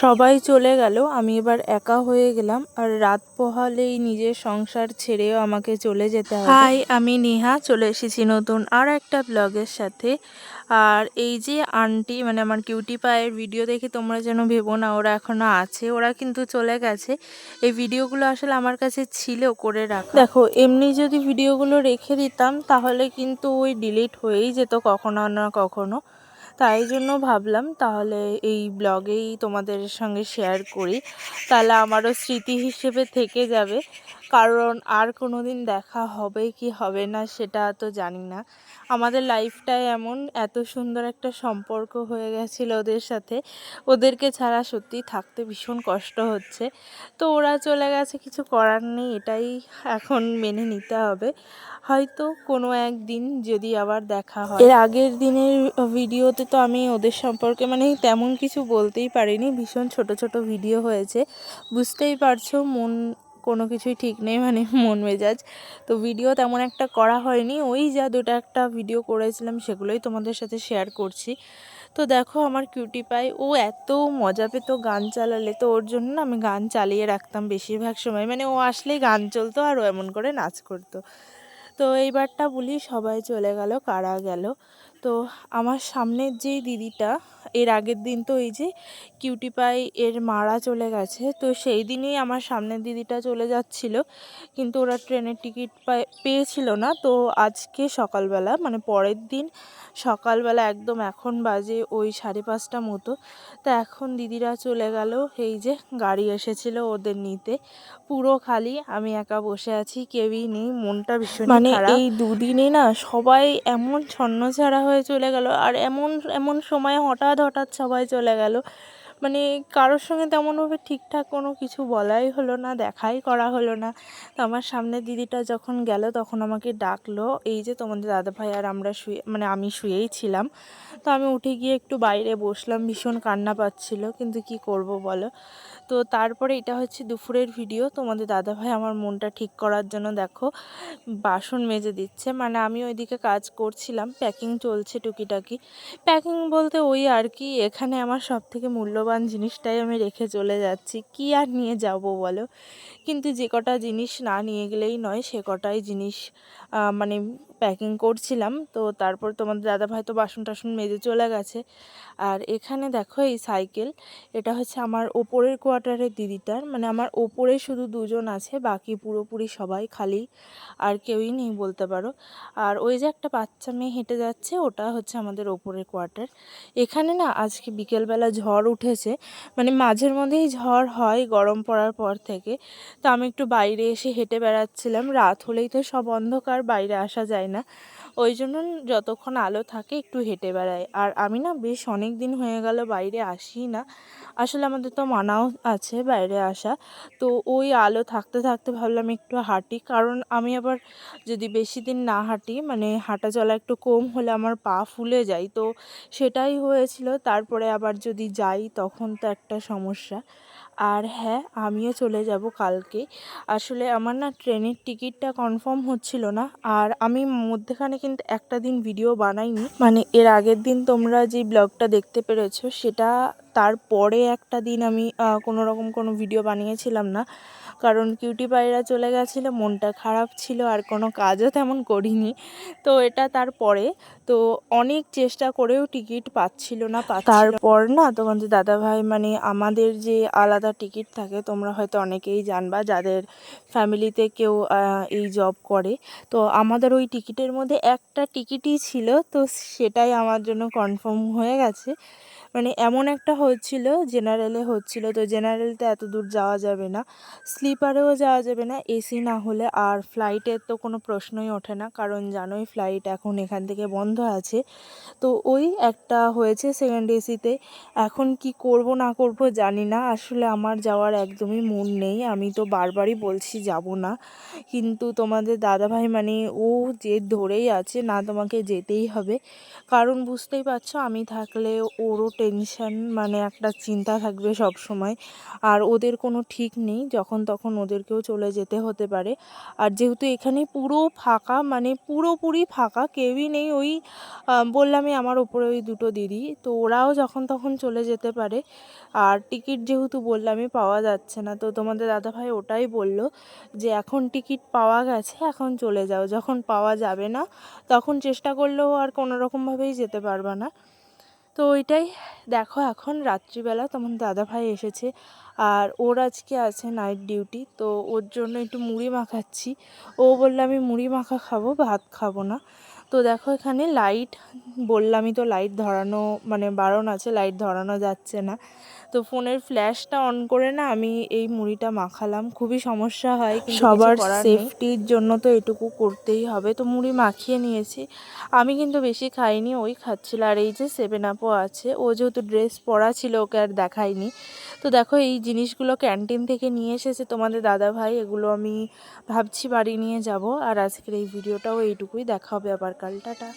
সবাই চলে গেল আমি এবার একা হয়ে গেলাম। আর রাত পোহালেই নিজের সংসার ছেড়েও আমাকে চলে যেতে হবে। হাই আমি নেহা চলে এসেছি নতুন আর একটা ব্লগের সাথে। আর এই যে আন্টি মানে আমার কিউটি পায়ের ভিডিও দেখে তোমরা যেন ভেবো না ওরা এখনও আছে ওরা কিন্তু চলে গেছে। এই ভিডিওগুলো আসলে আমার কাছে ছিল করে রাখা। দেখো এমনি যদি ভিডিওগুলো রেখে দিতাম তাহলে কিন্তু ওই ডিলিট হয়েই যেত কখনো না কখনো। তাই জন্য ভাবলাম তাহলে এই ব্লগেই তোমাদের সঙ্গে শেয়ার করি। তাহলে আমারও স্মৃতি হিসেবে থেকে যাবে। কারণ আর কোনো দিন দেখা হবে কি হবে না সেটা তো জানি না। আমাদের লাইফটাই এমন এত সুন্দর একটা সম্পর্ক হয়ে গেছিল ওদের সাথে। ওদেরকে ছাড়া সত্যি থাকতে ভীষণ কষ্ট হচ্ছে। তো ওরা চলে গেছে, কিছু করার নেই, এটাই এখন মেনে নিতে হবে। হয়তো কোনো একদিন যদি আবার দেখা হয়। এর আগের দিনের ভিডিওতে তো আমি ওদের সম্পর্কে মানে তেমন কিছু বলতেই পারিনি, ভীষণ ছোট ছোট ভিডিও হয়েছে। বুঝতেই পারছ, মন কোনো কিছুই ঠিক নেই মানে মন মেজাজ। তো ভিডিও তেমন একটা করা হয়নি। ওই যা দুটো একটা ভিডিও করেছিলাম, সেগুলোই তোমাদের সাথে শেয়ার করছি। তো দেখো আমার কিউটি পাই ও এত মজা পেতো গান চালালে। তো ওর জন্য না আমি গান চালিয়ে রাখতাম বেশিরভাগ সময়। মানে ও আসলেই গান চলতো আর ও এমন করে নাচ করতো। তো এইবারটা বলি সবাই চলে গেল, কারা গেল? তো আমার সামনের যেই দিদিটা এর আগের দিন তো এই যে কিউটি পাই এর মারা চলে গেছে তো সেই দিনই আমার সামনের দিদিটা চলে যাচ্ছিল। কিন্তু ওরা ট্রেনের টিকিট পেয়েছিল না। তো আজকে সকালবেলা মানে পরের দিন সকালবেলা একদম এখন বাজে ওই সাড়ে পাঁচটা মতো তা এখন দিদিরা চলে গেল। এই যে গাড়ি এসেছিল ওদের নিতে। পুরো খালি আমি একা বসে আছি কেউই নেই মনটা ভীষণ মানে এই দুদিনে না সবাই এমন ছন্নছাড়া হয়ে চলে গেল। আর এমন এমন সময় হঠাৎ হঠাৎ সবাই চলে গেল। মানে কারোর সঙ্গে তেমনভাবে ঠিকঠাক কোনো কিছু বলাই হলো না, দেখাই করা হলো না। তো আমার সামনে দিদিটা যখন গেল তখন আমাকে ডাকলো, এই যে তোমাদের দাদাভাই আর আমরা শুয়ে মানে আমি শুয়েই ছিলাম। তো আমি উঠে গিয়ে একটু বাইরে বসলাম, ভীষণ কান্না পাচ্ছিল, কিন্তু কি করব বলো? তো তারপরে এটা হচ্ছে দুপুরের ভিডিও, তোমাদের দাদাভাই আমার মনটা ঠিক করার জন্য দেখো, বাসন মেজে দিচ্ছে। মানে আমি ওইদিকে কাজ করছিলাম, প্যাকিং চলছে টুকিটাকি। প্যাকিং বলতে ওই আর কি, এখানে আমার সব থেকে মূল্যবান জিনিসটাই আমি রেখে চলে যাচ্ছি। কি আর নিয়ে যাব বলো? কিন্তু যে কটা জিনিস না নিয়ে গেলেই নয়, সে কটাই জিনিস মানে প্যাকিং করছিলাম। তো তারপর তোমাদের দাদাভাই তো বাসন টাসন মেজে চলে গেছে। আর এখানে দেখো এই সাইকেল এটা হচ্ছে আমার ওপরের কোয়ার্টারের দিদিটার। মানে আমার ওপরে শুধু দুজন আছে, বাকি পুরোপুরি সবাই খালি। আর কেউই নেই বলতে পারো। আর ওই যে একটা বাচ্চা মেয়ে হেঁটে যাচ্ছে, ওটা হচ্ছে আমাদের ওপরের কোয়ার্টার এখানে না আজকে বিকেলবেলা ঝড় উঠেছে। মানে মাঝের মধ্যেই ঝড় হয় গরম পড়ার পর থেকে। তো আমি একটু বাইরে এসে হেঁটে বেড়াচ্ছিলাম। রাত হলেই তো সব অন্ধকার, বাইরে আসা যায় না ওই জন্য যতক্ষণ আলো থাকে একটু হেঁটে বেড়াই। আর আমি না বেশ অনেক দিন হয়ে গেল বাইরে আসি না। আসলে আমাদের তো মানাও আছে বাইরে আসা। তো ওই আলো থাকতে থাকতে ভাবলাম একটু হাঁটি। কারণ আমি আবার যদি বেশি দিন না হাঁটি মানে হাঁটা চলা একটু কম হলে আমার পা ফুলে যায়। তো সেটাই হয়েছিল। তারপরে আবার যদি যাই তখন তো একটা সমস্যা। আর হ্যাঁ আমিও চলে যাব কালকে। আসলে আমার না ট্রেনের টিকিটটা কনফার্ম হচ্ছিল না। আর আমি মধ্যেখানে কিন্তু একটা দিন ভিডিও বানাইনি। মানে এর আগের দিন তোমরা যে ব্লগটা দেখতে পেরেছ, সেটা তারপরে একটা দিন আমি কোনো রকম কোনো ভিডিও বানিয়েছিলাম না। কারণ কিউটি পায়রা চলে গেছিল, মনটা খারাপ ছিল, আর কোনো কাজও তেমন করিনি। তো এটা তারপরে, তো অনেক চেষ্টা করেও টিকিট পাচ্ছিল না তারপর না তোমাদের দাদাভাই মানে আমাদের যে আলাদা টিকিট থাকে, তোমরা হয়তো অনেকেই জানবা, যাদের ফ্যামিলিতে কেউ এই জব করে। তো আমাদের ওই টিকিটের মধ্যে একটা টিকিটই ছিল, তো সেটাই আমার জন্য কনফার্ম হয়ে গেছে। মানে এমন একটা হচ্ছিল জেনারেলে হচ্ছিল, তো জেনারেলতে এত দূর যাওয়া যাবে না। স্লিপারেও যাওয়া যাবে না এসি না হলে আর ফ্লাইটের তো কোনো প্রশ্নই ওঠে না, কারণ জানোই ফ্লাইট এখন এখান থেকে বন্ধ আছে। তো ওই একটা হয়েছে সেকেন্ড এসিতে এখন কি করব, না করব জানি না, আসলে আমার যাওয়ার একদমই মন নেই। আমি তো বারবারই বলছি যাব না, কিন্তু তোমাদের দাদাভাই মানে ও যে ধরেই আছে, না তোমাকে যেতেই হবে। কারণ বুঝতেই পারছ, আমি থাকলে ওরও টেনশন মানে একটা চিন্তা থাকবে সব সময় আর ওদের কোনো ঠিক নেই, যখন তখন ওদেরকেও চলে যেতে হতে পারে। আর যেহেতু এখানে পুরো ফাঁকা মানে পুরোপুরি ফাঁকা, কেউই নেই ওই বললামই আমার ওপরে ওই দুটো দিদি, তো ওরাও যখন তখন চলে যেতে পারে। আর টিকিট যেহেতু বললামই পাওয়া যাচ্ছে না, তো তোমাদের দাদাভাই ওটাই বলল যে, এখন টিকিট পাওয়া গেছে, এখন চলে যাও। যখন পাওয়া যাবে না, তখন চেষ্টা করলেও আর কোনোরকমভাবেই যেতে পারবে না। তো ওইটাই দেখো এখন রাত্রিবেলা তোমার দাদাভাই এসেছে। আর ওর আজকে আছে নাইট ডিউটি তো ওর জন্য একটু মুড়ি মাখাচ্ছি। ও বলল আমি মুড়ি মাখা খাব ভাত খাব না। তো দেখো এখানে লাইট বললামই তো লাইট ধরানো মানে বারণ আছে লাইট ধরানো যাচ্ছে না। তো ফোনের ফ্ল্যাশটা অন করে না আমি এই মুড়িটা মাখালাম। খুবই সমস্যা হয় সবার সেফটির জন্য তো এটুকু করতেই হবে। তো মুড়ি মাখিয়ে নিয়েছি। আমি কিন্তু বেশি খাইনি ওই খাচ্ছিল। আর এই যে সেভেন আপও আছে ও যেহেতু ড্রেস পরা ছিল ওকে আর দেখাইনি। তো দেখো, এই জিনিসগুলো ক্যান্টিন থেকে নিয়ে এসেছে তোমাদের দাদা ভাই এগুলো আমি ভাবছি বাড়ি নিয়ে যাব। আর আজকের এই ভিডিওটাও এইটুকুই। দেখা হবে আবার কাল। টাটা।